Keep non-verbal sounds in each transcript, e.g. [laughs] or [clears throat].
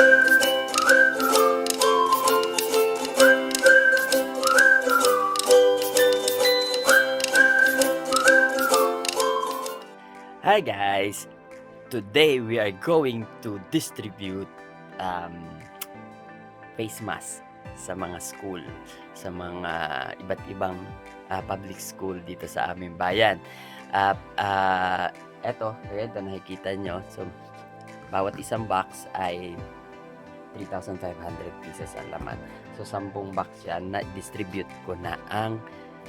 Hi guys! Today we are going to distribute um, face mask sa mga school, sa mga iba't ibang ah, public school dito sa aming bayan. Ah, ah, eto, ito nakikita nyo. So, bawat isang box ay 3,500 pieces ang laman. So, 10 box yan na-distribute ko na ang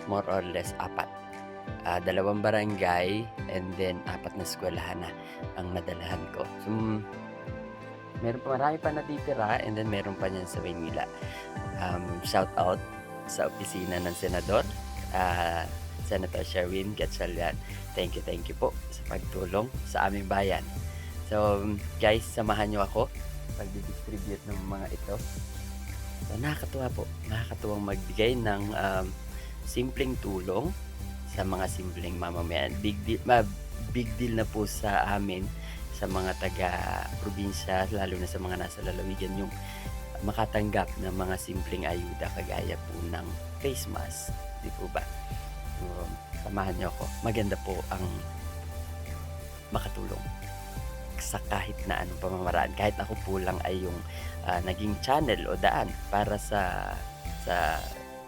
more or less apat ah, dalawang barangay and then apat na eskwelahan na ang nadalahan ko. So, mm, meron pa marami pa natitira and then meron pa niyan sa Maynila. Um, shout out sa opisina ng senador, ah, Senator Sherwin Gatchalian. Thank you, thank you po sa pagtulong sa aming bayan. So, guys, samahan niyo ako pag-distribute ng mga ito. So, nakakatuwa po. Nakakatuwang magbigay ng um, simpleng tulong sa mga simpleng mamamayan. Big deal, ma, big deal na po sa amin sa mga taga-probinsya, lalo na sa mga nasa lalawigan, yung makatanggap ng mga simpleng ayuda kagaya po ng face mask. Di po ba? So, samahan niyo ako. Maganda po ang makatulong sa kahit na anong pamamaraan. Kahit ako po lang ay yung ah, naging channel o daan para sa sa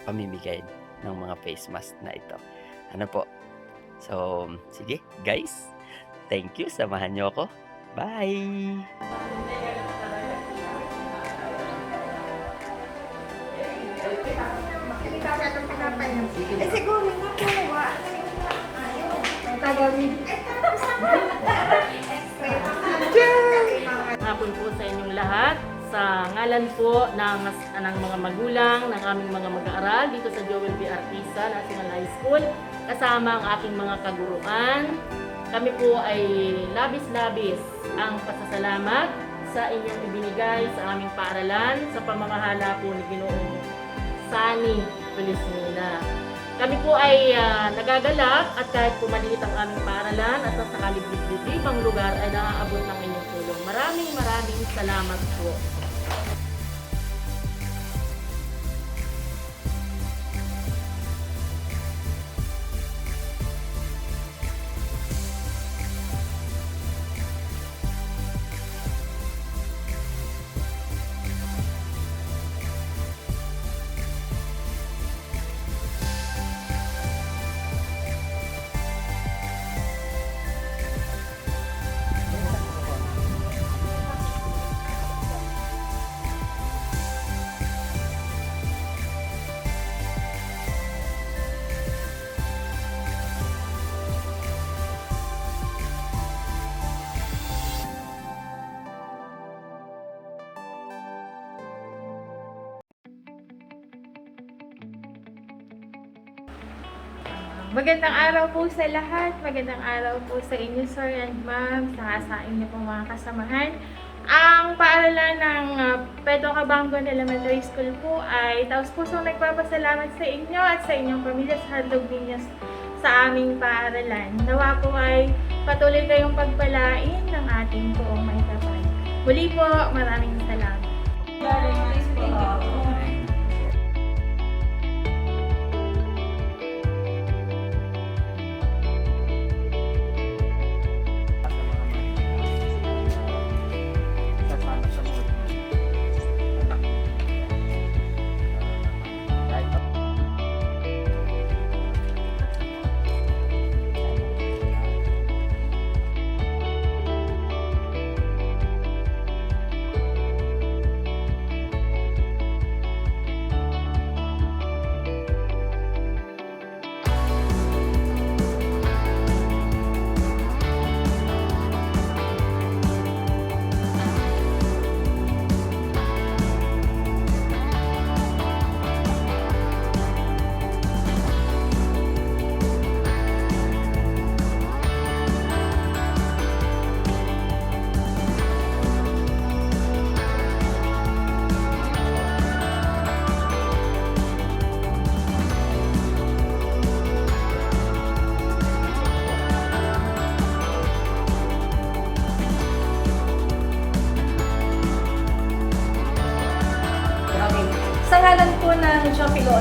pamimigay ng mga face mask na ito. Ano po? So, sige, guys. Thank you. Samahan niyo ako. Bye! Eh, siguro nakuha. Tagalog. Hapon po sa inyong lahat. Sa ngalan po ng, ng mga magulang, ng aming mga mag-aaral dito sa Joel B. Artisa National High School, kasama ang aking mga kaguruan. Kami po ay labis-labis ang pasasalamat sa inyong ibinigay sa aming paaralan sa pamamahala po ni Ginoong Sani Felismina. Kami po ay ah, nagagalak at kahit po maliit ang aming paaralan at sa kalibig-libang lugar ay naaabot ng inyong tulong. Maraming maraming salamat po. Magandang araw po sa lahat. Magandang araw po sa inyo, sir and ma'am, sa sa inyo po mga kasamahan. Ang paaralan ng uh, Pedro Cabangon Elementary School po ay taos pusong nagpapasalamat sa inyo at sa inyong pamilya sa handog ninyo sa aming paaralan. Nawa po ay patuloy kayong pagpalain ng ating poong maitapan. Muli po, maraming salamat. ng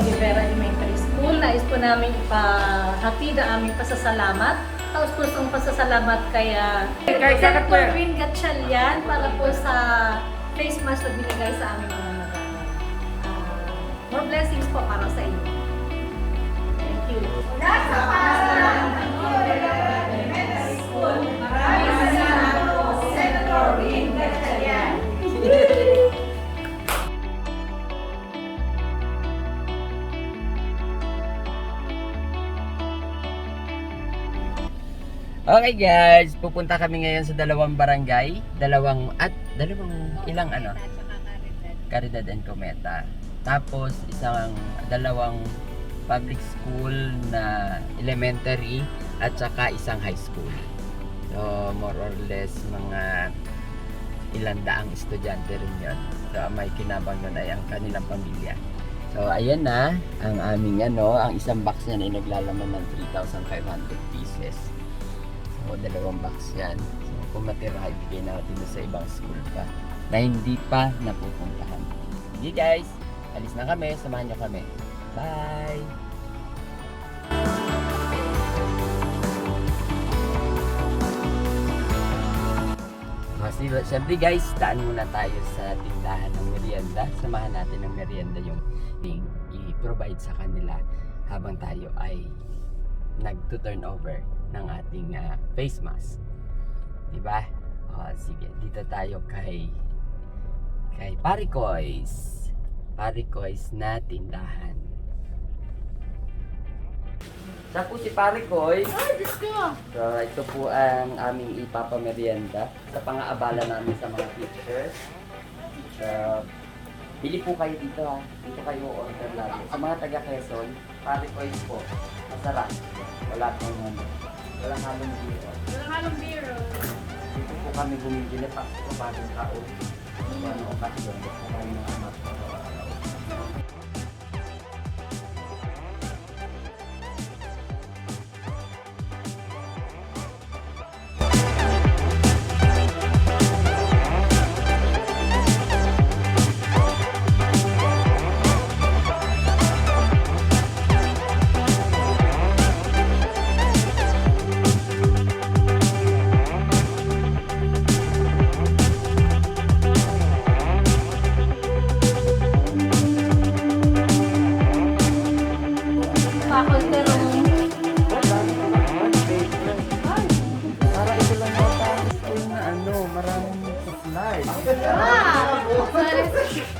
Olivera Elementary School, nais po namin ipahatid ang aming pasasalamat. Tapos pusong pasasalamat kay uh, Senator Win Gatchalian para po sa face mask na binigay sa aming mga. Ah, more blessings po para sa inyo. Thank you. Okay guys, pupunta kami ngayon sa dalawang barangay, dalawang at dalawang ilang ano? Caridad and Cometa. Tapos isang dalawang public school na elementary at saka isang high school. So more or less mga ilang daang estudyante rin yun. So may kinabang nun ay ang kanilang pamilya. So ayan na ang aming ano, ang isang box niyan ay naglalaman ng 3,500 pieces. So, dalawang box yan. So, kung matira, ibigay natin sa ibang school pa na hindi pa napupuntahan. Sige guys, alis na kami. Samahan nyo kami. Bye! Kasi, syempre guys, daan muna tayo sa tindahan ng merienda. Samahan natin ng merienda yung i-provide sa kanila habang tayo ay nag-turn over ng ating ah, face mask. Diba? O, sige, dito tayo kay kay Parikoys. Parikoys na tindahan. Siya po si Parikoy. Ay, Diyos ko! So, ito po ang aming ipapamerienda sa pang-aabala namin sa mga teachers. So, bili po kayo dito ha. Dito kayo order lagi. Sa mga taga Quezon, Parikoys po. Masarap. Wala pong ano. Walang halong biro. Walang halong biro. Dito po kami bumibili pa sa bagong taon. Kung ano okasyon. Kung ano mga amat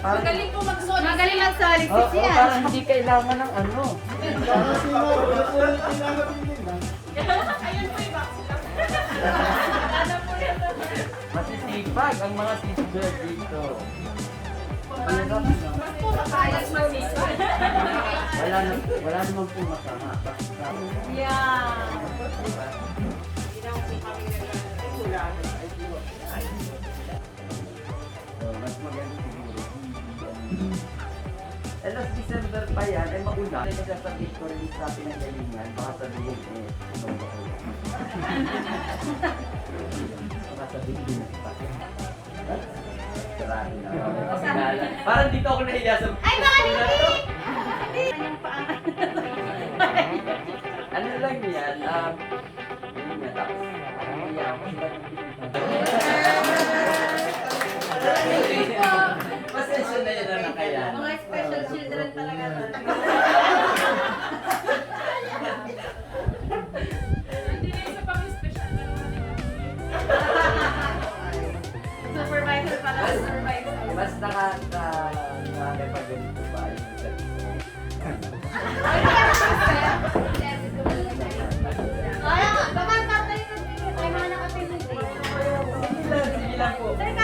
Magaling po mag-solid. Magaling mag-solid Oh, oh, parang hindi kailangan ng ano. Ayun po yung box lang. Masisipag ang mga teacher dito. Mahirap na. Papayag masisip. Wala, na, wala naman po masama. Yeah. Pa yan, eh mauna. Kasi nagsasabi ko rin sa pinagalingan, baka sabihin eh, sunod ako yan. Baka sabihin din pa. Sarado na. [laughs] Parang dito ako nahiya sa Ay, baka [laughs] ano lang yan, um, yun nga, tapos, parang nahiya ako sa Pasensya na yun na kaya. Sige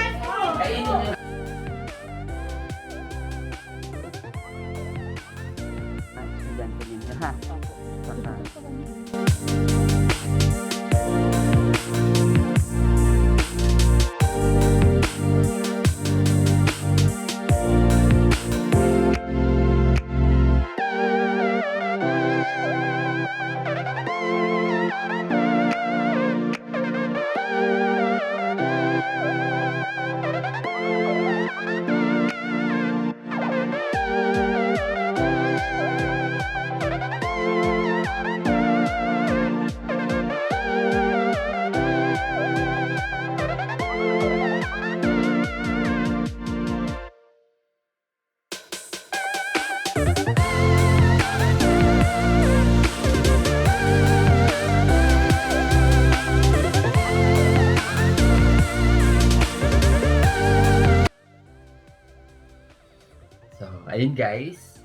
ayun guys,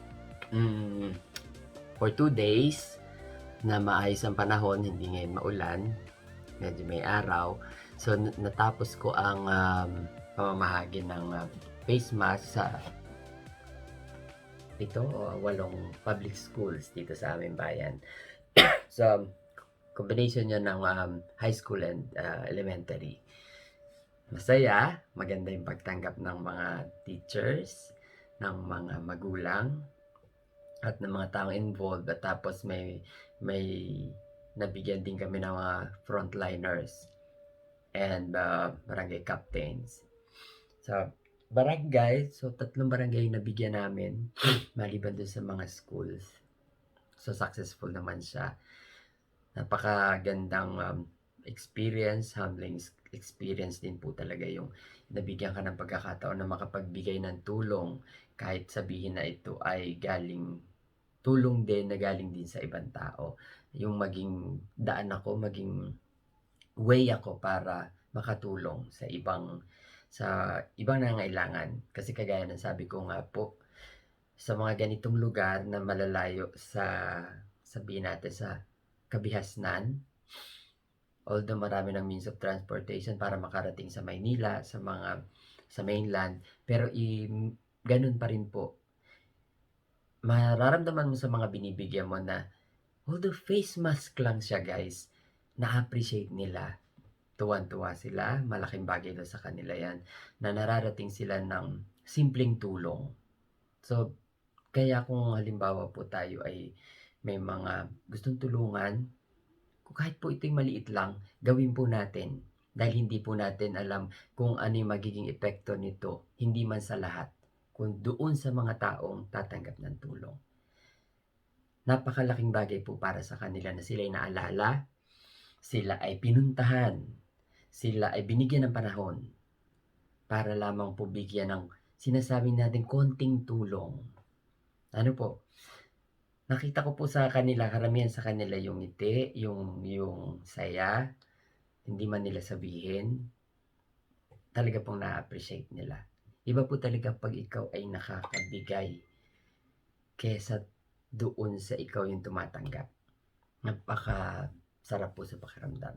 mm, for two days na maayos ang panahon, hindi ngayon maulan, medyo may araw. So, natapos ko ang um, pamamahagi ng uh, face mask sa pito o walong public schools dito sa aming bayan. [coughs] so, combination yun ng um, high school and uh, elementary. Masaya, maganda yung pagtanggap ng mga teachers, ng mga magulang, at ng mga taong involved. At tapos may, may nabigyan din kami ng mga frontliners and uh, barangay captains. So, barangay, so tatlong barangay yung nabigyan namin [clears throat] maliban dun sa mga schools. So, successful naman siya. Napakagandang um, experience, humbling experience din po talaga yung nabigyan ka ng pagkakataon na makapagbigay ng tulong kahit sabihin na ito ay galing tulong din na galing din sa ibang tao. Yung maging daan ako, maging way ako para makatulong sa ibang sa ibang nangailangan. Kasi kagaya ng sabi ko nga po, sa mga ganitong lugar na malalayo sa sabihin natin sa kabihasnan, although marami ng means of transportation para makarating sa Maynila, sa mga sa mainland, pero i, ganun pa rin po. Mararamdaman mo sa mga binibigyan mo na although face mask lang siya guys, na-appreciate nila. Tuwan-tuwa sila, malaking bagay daw sa kanila yan, na nararating sila ng simpleng tulong. So, kaya kung halimbawa po tayo ay may mga gustong tulungan, kahit po ito'y maliit lang, gawin po natin. Dahil hindi po natin alam kung ano yung magiging epekto nito, hindi man sa lahat, kung doon sa mga taong tatanggap ng tulong. Napakalaking bagay po para sa kanila na sila ay naalala, sila ay pinuntahan, sila ay binigyan ng panahon para lamang po bigyan ng sinasabi natin konting tulong. Ano po? Nakita ko po sa kanila, karamihan sa kanila yung ngiti, yung, yung saya, hindi man nila sabihin, talaga pong na-appreciate nila. Iba po talaga pag ikaw ay nakakabigay kesa doon sa ikaw yung tumatanggap. Napaka sarap po sa pakiramdam.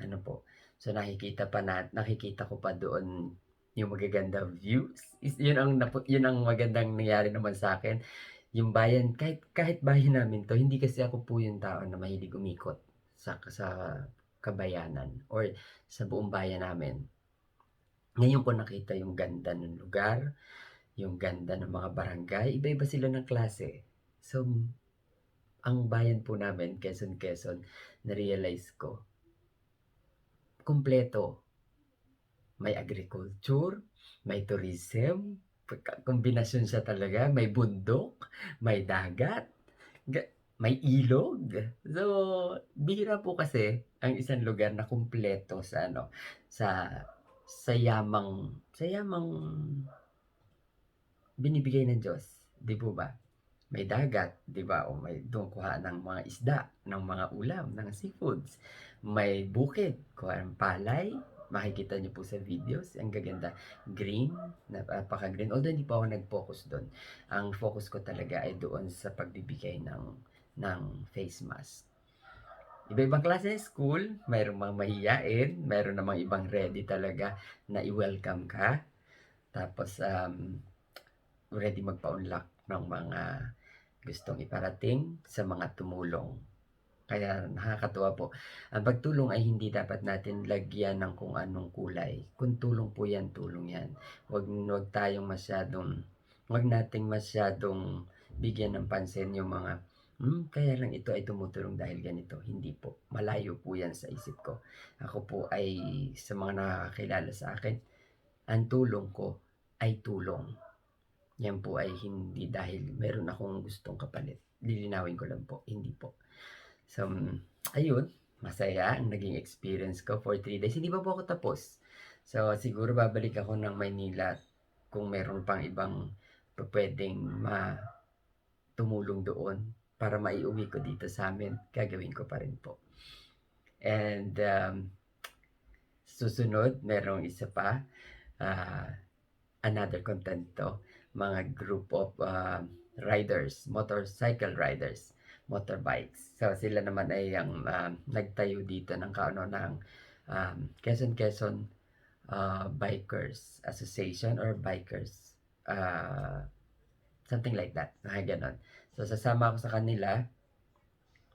Ano po? So nakikita pa na, nakikita ko pa doon yung magaganda views. Is, yun ang yun ang magandang nangyari naman sa akin. Yung bayan, kahit kahit bayan namin to, hindi kasi ako po yung tao na mahilig umikot sa sa kabayanan or sa buong bayan namin. Ngayon ko nakita yung ganda ng lugar, yung ganda ng mga barangay, iba-iba sila ng klase. So, ang bayan po namin, Quezon, Quezon, na-realize ko, kumpleto. May agriculture, may tourism, kombinasyon siya talaga, may bundok, may dagat, ga- may ilog. So, bihira po kasi ang isang lugar na kumpleto sa ano, sa sa yamang sa yamang binibigay ng Diyos, di po ba? May dagat, di ba? O may doon kuha ng mga isda, ng mga ulam, ng seafoods. May bukid, kuha ng palay. Makikita niyo po sa videos, ang gaganda. Green, napaka-green. Although hindi pa ako nag-focus doon. Ang focus ko talaga ay doon sa pagbibigay ng ng face mask. Iba-ibang klase ng school, mayroong mga mahiyain, mayroon namang ibang ready talaga na i-welcome ka. Tapos, um, ready magpa-unlock ng mga gustong iparating sa mga tumulong. Kaya nakakatuwa po. Ang pagtulong ay hindi dapat natin lagyan ng kung anong kulay. Kung tulong po yan, tulong yan. Huwag, huwag tayong masyadong, huwag nating masyadong bigyan ng pansin yung mga Hmm, kaya lang ito ay tumutulong dahil ganito. Hindi po. Malayo po yan sa isip ko. Ako po ay sa mga nakakakilala sa akin, ang tulong ko ay tulong. Yan po ay hindi dahil meron akong gustong kapalit. Lilinawin ko lang po. Hindi po. So, mm, ayun. Masaya ang naging experience ko for 3 days. Hindi pa po ako tapos. So, siguro babalik ako ng Maynila kung meron pang ibang pwedeng ma tumulong doon para maiuwi ko dito sa amin, gagawin ko pa rin po. And um, susunod, merong isa pa, ah, another content to. mga group of uh, riders, motorcycle riders, motorbikes. So sila naman ay ang um, nagtayo dito ng kaano ng um, Quezon Quezon uh, Bikers Association or Bikers uh, something like that. Mga ganon. So sasama ako sa kanila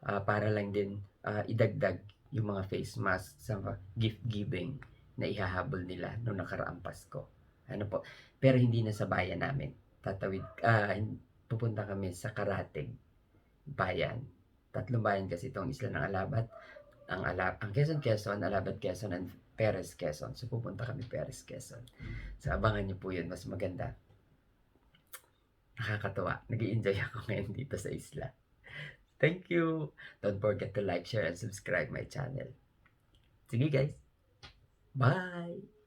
ah, para lang din ah, idagdag yung mga face mask sa gift giving na ihahabol nila nung nakaraang Pasko. Ano po? Pero hindi na sa bayan namin. Tatawid, ah, pupunta kami sa Karatig bayan. Tatlong bayan kasi itong isla ng Alabat. Ang, Alab ang Quezon, Quezon, Alabat, Quezon, and Perez, Quezon. So pupunta kami Perez, Quezon. So abangan niyo po yun. Mas maganda. Nakakatuwa. nag enjoy ako ngayon dito sa isla. Thank you. Don't forget to like, share, and subscribe my channel. Sige guys. Bye!